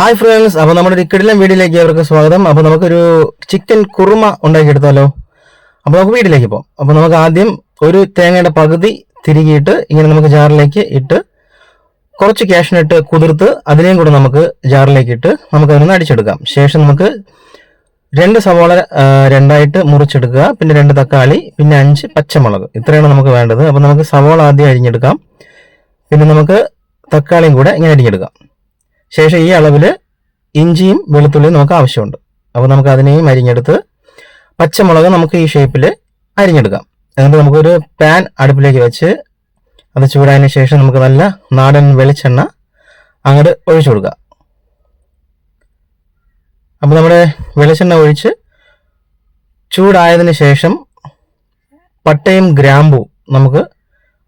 Hi friends അപ്പോൾ നമ്മുടെ ഒരു കിടിലം വീഡിയോയിലേക്ക് അവർക്ക് സ്വാഗതം. അപ്പോൾ നമുക്കൊരു ചിക്കൻ കുറുമ ഉണ്ടാക്കിയെടുത്താലോ? അപ്പോൾ നമുക്ക് വീട്ടിലേക്ക് പോകാം. അപ്പോൾ നമുക്ക് ആദ്യം ഒരു തേങ്ങയുടെ പകുതി തിരികിയിട്ട് ഇങ്ങനെ നമുക്ക് ജാറിലേക്ക് ഇട്ട് കുറച്ച് ക്യാഷിനിട്ട് കുതിർത്ത് അതിനെയും കൂടെ നമുക്ക് ജാറിലേക്ക് ഇട്ട് നമുക്ക് അതിനൊന്ന് അടിച്ചെടുക്കാം. ശേഷം നമുക്ക് രണ്ട് സവാള രണ്ടായിട്ട് മുറിച്ചെടുക്കുക. പിന്നെ രണ്ട് തക്കാളി പിന്നെ അഞ്ച് പച്ചമുളക്. ഇത്രയാണ് നമുക്ക് വേണ്ടത്. അപ്പോൾ നമുക്ക് സവാള ആദ്യം അരിഞ്ഞെടുക്കാം. പിന്നെ നമുക്ക് തക്കാളിയും കൂടെ ഇങ്ങനെ അരിഞ്ഞെടുക്കാം. ശേഷം ഈ അളവിൽ ഇഞ്ചിയും വെളുത്തുള്ളിയും നമുക്ക് ആവശ്യമുണ്ട്. അപ്പോൾ നമുക്ക് അതിനെയും അരിഞ്ഞെടുത്ത് പച്ചമുളക് നമുക്ക് ഈ ഷേപ്പിൽ അരിഞ്ഞെടുക്കാം. എന്നിട്ട് നമുക്കൊരു പാൻ അടുപ്പിലേക്ക് വെച്ച് അത് ചൂടായതിനു ശേഷം നമുക്ക് നല്ല നാടൻ വെളിച്ചെണ്ണ അങ്ങോട്ട് ഒഴിച്ചു കൊടുക്കുക അപ്പോൾ നമ്മുടെ വെളിച്ചെണ്ണ ഒഴിച്ച് ചൂടായതിനു ശേഷം പട്ടയും ഗ്രാമ്പൂ നമുക്ക്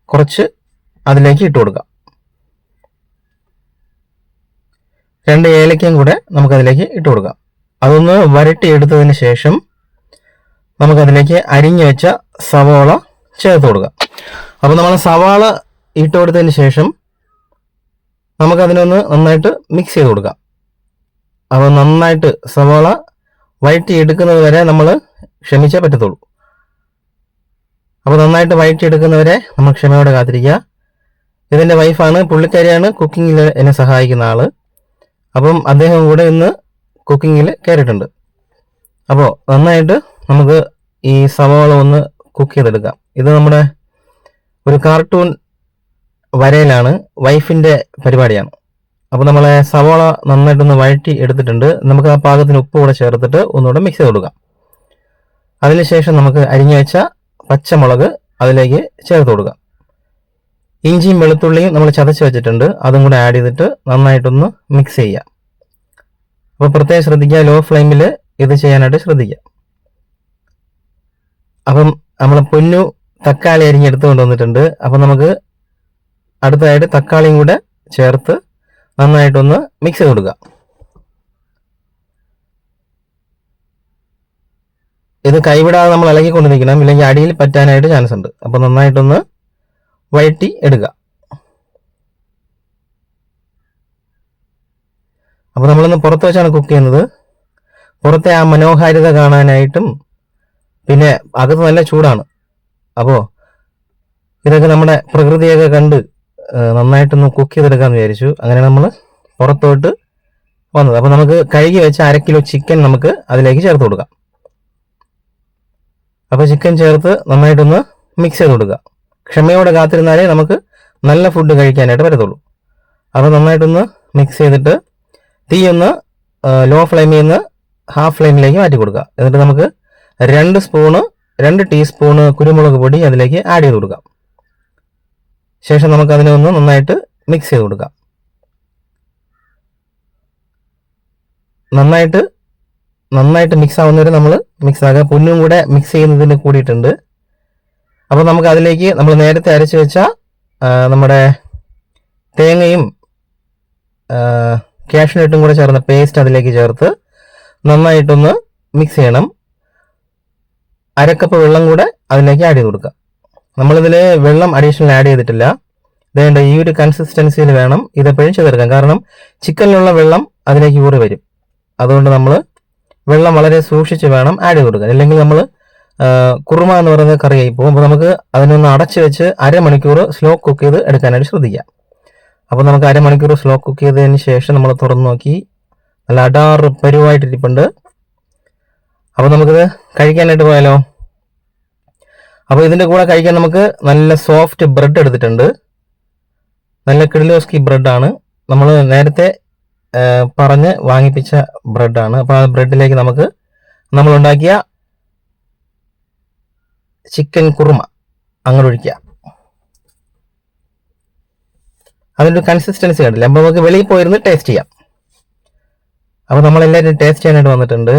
കുറച്ച് അതിലേക്ക് ഇട്ട് കൊടുക്കാം. രണ്ട് ഏലക്കയും കൂടെ നമുക്കതിലേക്ക് ഇട്ട് കൊടുക്കാം. അതൊന്ന് വരട്ടി എടുത്തതിന് ശേഷം നമുക്കതിലേക്ക് അരിഞ്ഞു വെച്ച സവാള ചേർത്ത് കൊടുക്കാം. അപ്പോൾ നമ്മൾ സവാള ഇട്ട് കൊടുത്തതിന് ശേഷം നമുക്കതിനൊന്ന് നന്നായിട്ട് മിക്സ് ചെയ്ത് കൊടുക്കാം. അപ്പോൾ നന്നായിട്ട് സവാള വഴറ്റി എടുക്കുന്നത് വരെ നമ്മൾ ക്ഷമിച്ചേ പറ്റത്തുള്ളൂ. അപ്പോൾ നന്നായിട്ട് വഴറ്റി എടുക്കുന്നവരെ നമ്മൾ ക്ഷമയോടെ കാത്തിരിക്കുക. ഇതിന്റെ വൈഫാണ് പുള്ളിക്കാരിയാണ് കുക്കിങ്ങിൽ എന്നെ സഹായിക്കുന്ന ആൾ. അപ്പം അദ്ദേഹം കൂടെ ഇന്ന് കുക്കിങ്ങിൽ കയറിയിട്ടുണ്ട് അപ്പോൾ നന്നായിട്ട് നമുക്ക് ഈ സവാള ഒന്ന് കുക്ക് ചെയ്തെടുക്കാം. ഇത് നമ്മുടെ ഒരു കാർട്ടൂൺ വരയിലാണ് വൈഫിന്റെ പരിപാടിയാണ്. അപ്പോൾ നമ്മളെ സവാള നന്നായിട്ടൊന്ന് വഴറ്റി എടുത്തിട്ടുണ്ട്. നമുക്ക് ആ പാകത്തിന് ഉപ്പ് കൂടെ ചേർത്തിട്ട് ഒന്നുകൂടെ മിക്സ് ചെയ്ത് കൊടുക്കാം. അതിനുശേഷം നമുക്ക് അരിഞ്ഞു വെച്ച പച്ചമുളക് അതിലേക്ക് ചേർത്ത് കൊടുക്കാം. ഇഞ്ചിയും വെളുത്തുള്ളിയും നമ്മൾ ചതച്ച് വെച്ചിട്ടുണ്ട്. അതും കൂടെ ആഡ് ചെയ്തിട്ട് നന്നായിട്ടൊന്ന് മിക്സ് ചെയ്യാം അപ്പോൾ പ്രത്യേകം ശ്രദ്ധിക്കുക ലോ ഫ്ലെയിമിൽ ഇത് ചെയ്യാനായിട്ട് ശ്രദ്ധിക്കുക. അപ്പം നമ്മൾ പൊന്നു തക്കാളി അരിഞ്ഞ് എടുത്തു കൊണ്ടുവന്നിട്ടുണ്ട്. അപ്പം നമുക്ക് അടുത്തതായിട്ട് തക്കാളിയും കൂടെ ചേർത്ത് നന്നായിട്ടൊന്ന് മിക്സ് ചെയ്ത് കൊടുക്കുക ഇത് കൈവിടാതെ നമ്മൾ ഇളകിക്കൊണ്ടിരിക്കണം. ഇല്ലെങ്കിൽ അടിയിൽ പറ്റാനായിട്ട് ചാൻസ് ഉണ്ട്. അപ്പം നന്നായിട്ടൊന്ന് വഴറ്റി എടുക്കുക. അപ്പോൾ നമ്മളിന്ന് പുറത്ത് വെച്ചാണ് കുക്ക് ചെയ്യുന്നത്. പുറത്തെ ആ മനോഹാരിത കാണാനായിട്ടും പിന്നെ അകത്ത് നല്ല ചൂടാണ്. അപ്പോൾ ഇതൊക്കെ നമ്മുടെ പ്രകൃതിയൊക്കെ കണ്ട് നന്നായിട്ടൊന്ന് കുക്ക് ചെയ്തെടുക്കാമെന്ന് വിചാരിച്ചു. അങ്ങനെ നമ്മൾ പുറത്തോട്ട് വന്നത്. അപ്പോൾ നമുക്ക് കഴുകി വെച്ച അര കിലോ ചിക്കൻ നമുക്ക് അതിലേക്ക് ചേർത്ത് കൊടുക്കാം. അപ്പോൾ ചിക്കൻ ചേർത്ത് നന്നായിട്ടൊന്ന് മിക്സ് ചെയ്ത് കൊടുക്കുക. ക്ഷമയോടെ കാത്തിരുന്നാലേ നമുക്ക് നല്ല ഫുഡ് കഴിക്കാനായിട്ട് പറ്റത്തുള്ളൂ. അപ്പോൾ നന്നായിട്ടൊന്ന് മിക്സ് ചെയ്തിട്ട് തീ ഒന്ന് ലോ ഫ്ലെയിമിൽ നിന്ന് ഹാഫ് ഫ്ലെയിമിലേക്ക് മാറ്റി കൊടുക്കുക. എന്നിട്ട് നമുക്ക് രണ്ട് സ്പൂണ് രണ്ട് ടീസ്പൂണ് കുരുമുളക് പൊടി അതിലേക്ക് ആഡ് ചെയ്ത് കൊടുക്കാം. ശേഷം നമുക്ക് അതിനെ ഒന്ന് നന്നായിട്ട് മിക്സ് ചെയ്ത് കൊടുക്കാം. നന്നായിട്ട് നന്നായിട്ട് മിക്സ് ആവുന്നവരെ നമ്മൾ മിക്സ് ആക്കുക. പൊന്നും കൂടെ മിക്സ് ചെയ്യുന്നതിന് കൂടിയിട്ടുണ്ട്. അപ്പോൾ നമുക്ക് അതിലേക്ക് നമ്മൾ നേരത്തെ അരച്ച് വെച്ച നമ്മുടെ തേങ്ങയും കാഷ്നട്ടും കൂടെ ചേർന്ന പേസ്റ്റ് അതിലേക്ക് ചേർത്ത് നന്നായിട്ടൊന്ന് മിക്സ് ചെയ്യണം. അരക്കപ്പ് വെള്ളം കൂടെ അതിലേക്ക് ആഡ് ചെയ്ത് കൊടുക്കുക. നമ്മളിതിൽ വെള്ളം അഡീഷണൽ ആഡ് ചെയ്തിട്ടില്ല. വേണ്ട ഈ ഒരു കൺസിസ്റ്റൻസിയിൽ വേണം ഇതെപ്പോഴും ചെയ്തെടുക്കാൻ. കാരണം ചിക്കനിലുള്ള വെള്ളം അതിലേക്ക് ഊറി വരും. അതുകൊണ്ട് നമ്മൾ വെള്ളം വളരെ സൂക്ഷിച്ച് വേണം ആഡ് ചെയ്ത് കൊടുക്കാൻ. അല്ലെങ്കിൽ നമ്മൾ കുറുമ എന്ന് പറയുന്ന കറിയായി പോകും. അപ്പോൾ നമുക്ക് അതിനൊന്ന് അടച്ചു വെച്ച് അരമണിക്കൂർ സ്ലോ കുക്ക് ചെയ്ത് എടുക്കാനായിട്ട് ശ്രദ്ധിക്കാം. അപ്പോൾ നമുക്ക് അരമണിക്കൂർ സ്ലോ കുക്ക് ചെയ്തതിന് ശേഷം നമ്മൾ തുറന്നു നോക്കി. നല്ല അടാറ് പരുവായിട്ടിരിപ്പുണ്ട്. അപ്പോൾ നമുക്കിത് കഴിക്കാനായിട്ട് പോയാലോ? അപ്പോൾ ഇതിന്റെ കൂടെ കഴിക്കാൻ നമുക്ക് നല്ല സോഫ്റ്റ് ബ്രെഡ് എടുത്തിട്ടുണ്ട്. നല്ല കിഡിലോസ്കി ബ്രെഡാണ് നമ്മൾ നേരത്തെ പറഞ്ഞ് വാങ്ങിപ്പിച്ച ബ്രെഡാണ് അപ്പോൾ ആ ബ്രെഡിലേക്ക് നമുക്ക് നമ്മളുണ്ടാക്കിയ ചിക്കൻ കുറുമ അങ്ങോട്ട് ഒഴിക്കുക അതിന്റെ കൺസിസ്റ്റൻസി കണ്ടില്ല? അപ്പോൾ നമുക്ക് വെളിയിൽ പോയിരുന്ന് ടേസ്റ്റ് ചെയ്യാം. അപ്പോൾ നമ്മളെല്ലാവരും ടേസ്റ്റ് ചെയ്യാനായിട്ട് വന്നിട്ടുണ്ട്.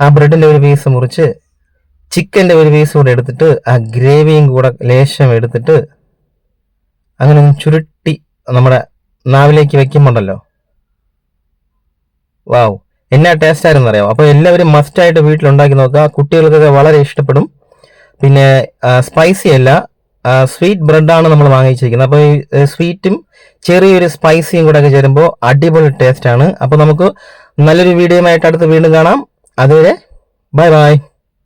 ആ ബ്രെഡിന്റെ ഒരു പീസ് മുറിച്ച് ചിക്കന്റെ ഒരു പീസ് കൂടെ എടുത്തിട്ട് ആ ഗ്രേവിയും കൂടെ ലേശം എടുത്തിട്ട് അങ്ങനെ ചുരുട്ടി നമ്മുടെ നാവിലേക്ക് വെക്കുമ്പോണ്ടല്ലോ. വാവ് എന്നാ ടേസ്റ്റ് ആയിരുന്നു അറിയാം അപ്പോൾ എല്ലാവരും മസ്റ്റായിട്ട് വീട്ടിലുണ്ടാക്കി നോക്കുക. കുട്ടികൾക്കൊക്കെ വളരെ ഇഷ്ടപ്പെടും. പിന്നെ സ്പൈസി അല്ല. സ്വീറ്റ് ബ്രെഡാണ് നമ്മൾ വാങ്ങിച്ചിരിക്കുന്നത്. അപ്പോൾ ഈ സ്വീറ്റും ചെറിയൊരു സ്പൈസിയും കൂടെ ഒക്കെ ചേരുമ്പോൾ അടിപൊളി ടേസ്റ്റാണ് അപ്പോൾ നമുക്ക് നല്ലൊരു വീഡിയോ ആയിട്ട് അടുത്ത് വീണ്ടും കാണാം. അതുവരെ ബൈ ബൈ